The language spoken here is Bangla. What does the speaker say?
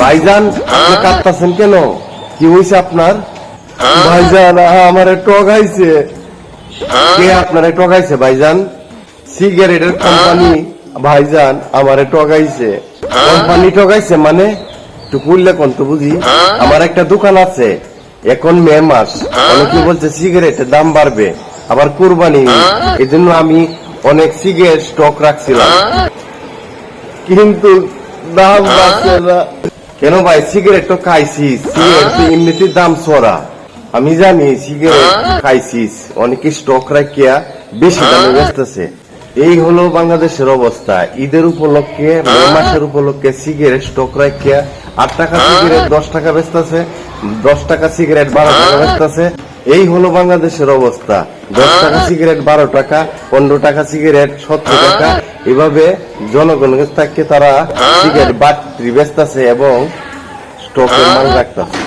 ভাইজান, আপনি কাঁদতেছেন কেন? কি হয়েছে আপনার? ভাইজান আমার টগাইছে কে আপনারে টগাইছে ভাইজান? সিগারেটের কোম্পানি। ভাইজান, আমারে টগাইছে কোম্পানি টগাইছে মানে? একটু খুললে কোন তো বুঝি। আমার একটা দোকান আছে, এখন মে মাস। অনেকে বলছে সিগারেটের দাম বাড়বে, আবার কুরবানি। এই জন্য আমি অনেক সিগারেট স্টক রাখছিলাম। কিন্তু দাম বাড়ছে না। কেন ভাই? সিগারেট তো খাইছিস সিগারেট তো এমনিতে দাম সরা আমি জানি সিগারেট খাইছিস অনেকে স্টক রাখিয়া বেশি দামে বেচতেছে। এই হলো বাংলাদেশের অবস্থা। ঈদের উপলক্ষে মে মাসের উপলক্ষে সিগারেট স্টক রাখিয়া আট টাকা সিগারেট দশ টাকা বেচতেছে। দশ টাকা সিগারেট বারো টাকা বেচতেছে। এই হলো বাংলাদেশের অবস্থা। দশ হ্যাঁ। টাকা সিগারেট বারো টাকা পনেরো টাকা সিগারেট সত্তর হ্যাঁ। টাকা। এভাবে জনগণকে থাকতে তারা হ্যাঁ। সিগারেট বাড়তি বেচতেছে এবং স্টকের মাল রাখতেছে।